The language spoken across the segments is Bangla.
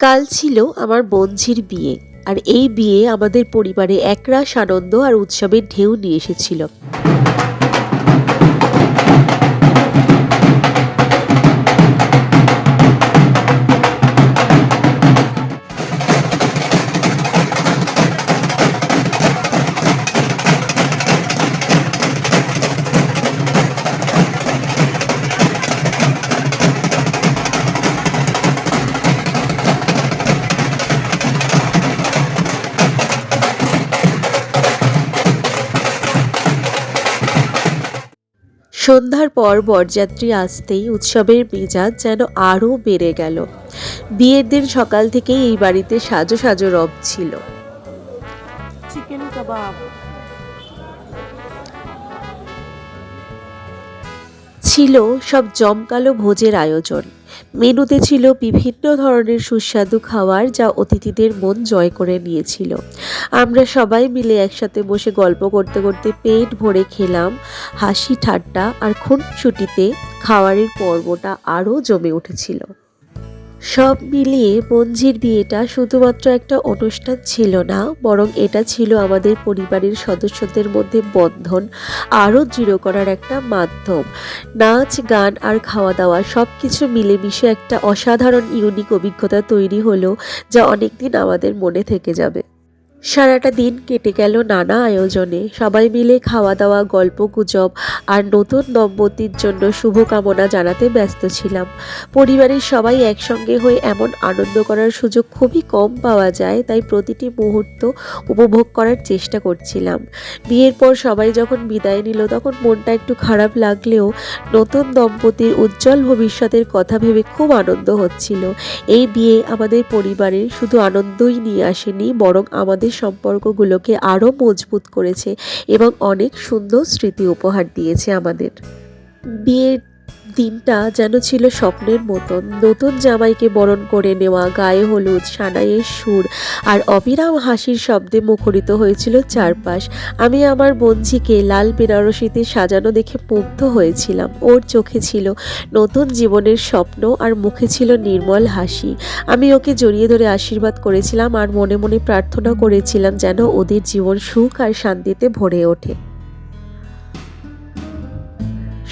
কাল ছিল আমার বঞ্ঝির বিয়ে, আর এই বিয়ে আমাদের পরিবারে একরাশ আনন্দ আর উৎসবের ঢেউ নিয়ে এসেছিল। সন্ধ্যার পর বরযাত্রী আসতেই উৎসবের মেজাজ যেন আরও বেড়ে গেল। বিয়ের দিন সকাল থেকেই এই বাড়িতে সাজো সাজো রব ছিল। Chicken kebab. ছিল সব জমকালো ভোজের আয়োজন। মেনুতে ছিল বিভিন্ন ধরনের সুস্বাদু খাওয়ার যা অতিথিদের মন জয় করে নিয়েছিল। আমরা সবাই মিলে একসাথে বসে গল্প করতে করতে পেট ভরে খেলাম, হাসি ঠাট্টা আর খুনছুটিতে খাওয়ারের পর্বটা আরও জমে উঠেছিল। সব মিলিয়ে মঞ্জির বিয়েটা শুধুমাত্র একটা অনুষ্ঠান ছিল না, বরং এটা ছিল আমাদের পরিবারের সদস্যদের মধ্যে বন্ধন আরও দৃঢ় করার একটা মাধ্যম। নাচ, গান আর খাওয়া দাওয়া সব কিছু মিলেমিশে একটা অসাধারণ, ইউনিক অভিজ্ঞতা তৈরি হলো যা অনেকদিন আমাদের মনে থেকে যাবে। সারাটা দিন কেটে গেল নানা আয়োজনে। সবাই মিলে খাওয়া দাওয়া গল্প গুজব আর নতুন দম্পতির জন্য শুভকামনা জানাতে ব্যস্ত ছিলাম। পরিবারের সবাই একসঙ্গে হয়ে এমন আনন্দ করার সুযোগ খুবই কম পাওয়া যায়, তাই প্রতিটি মুহূর্ত উপভোগ করার চেষ্টা করছিলাম। বিয়ের পর সবাই যখন বিদায় নিল, তখন মনটা একটু খারাপ লাগলেও নতুন দম্পতির উজ্জ্বল ভবিষ্যতের কথা ভেবে খুব আনন্দ হচ্ছিল। এই বিয়ে আমাদের পরিবারের শুধু আনন্দই নিয়ে আসেনি, বরং আমাদের সম্পর্কগুলোকে আরও মজবুত করেছে এবং অনেক সুন্দর স্মৃতি উপহার দিয়েছে আমাদের। বিয়ের দিনটা যেন ছিল স্বপ্নের মতন। নতুন জামাইকে বরণ করে নেওয়া, গায়ে হলুদ, সানাইয়ের সুর আর অবিরাম হাসির শব্দে মুখরিত হয়েছিল চারপাশ। আমি আমার বঞ্জিকে লাল বেনারসিতে সাজানো দেখে মুগ্ধ হয়েছিলাম। ওর চোখে ছিল নতুন জীবনের স্বপ্ন আর মুখে ছিল নির্মল হাসি। আমি ওকে জড়িয়ে ধরে আশীর্বাদ করেছিলাম আর মনে মনে প্রার্থনা করেছিলাম যেন ওদের জীবন সুখ আর শান্তিতে ভরে ওঠে।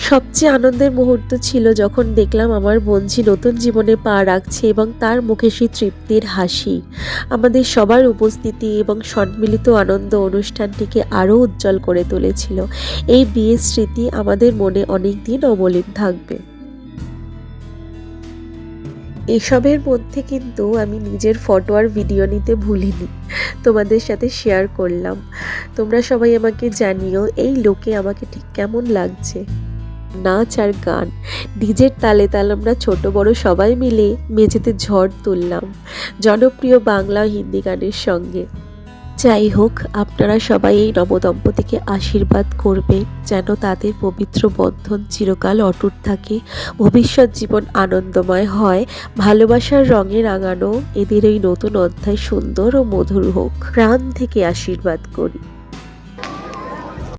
সবচেয়ে আনন্দের মুহূর্ত ছিল যখন দেখলাম আমার বঞ্জি নতুন জীবনে পা রাখছে এবং তার মুখে সেই তৃপ্তির হাসি। আমাদের সবার উপস্থিতি এবং সম্মিলিত আনন্দ অনুষ্ঠানটিকে আরও উজ্জ্বল করে তুলেছিল। এই বিয়ের স্মৃতি আমাদের মনে অনেক দিন অমলিন থাকবে। এসবের মধ্যে কিন্তু আমি নিজের ফটো আর ভিডিও নিতে ভুলিনি। তোমাদের সাথে শেয়ার করলাম। তোমরা সবাই আমাকে জানিও এই লোকে আমাকে ঠিক কেমন লাগছে। নাচ আর গান। ডিজের তালে তাল আমরা ছোট বড় সবাই মিলে মেঝেতে ঝড় তুললাম, জনপ্রিয় বাংলা হিন্দি গানের সঙ্গে। যাই হোক, আপনারা সবাই এই নবদম্পতিকে আশীর্বাদ করবেন, যেন তাদের পবিত্র বন্ধন চিরকাল অটুট থাকে, ভবিষ্যৎ জীবন আনন্দময় হয়, ভালোবাসার রঙে রাঙানো, এদের এই নতুন অধ্যায় সুন্দর ও মধুর হোক। প্রাণ থেকে আশীর্বাদ করি।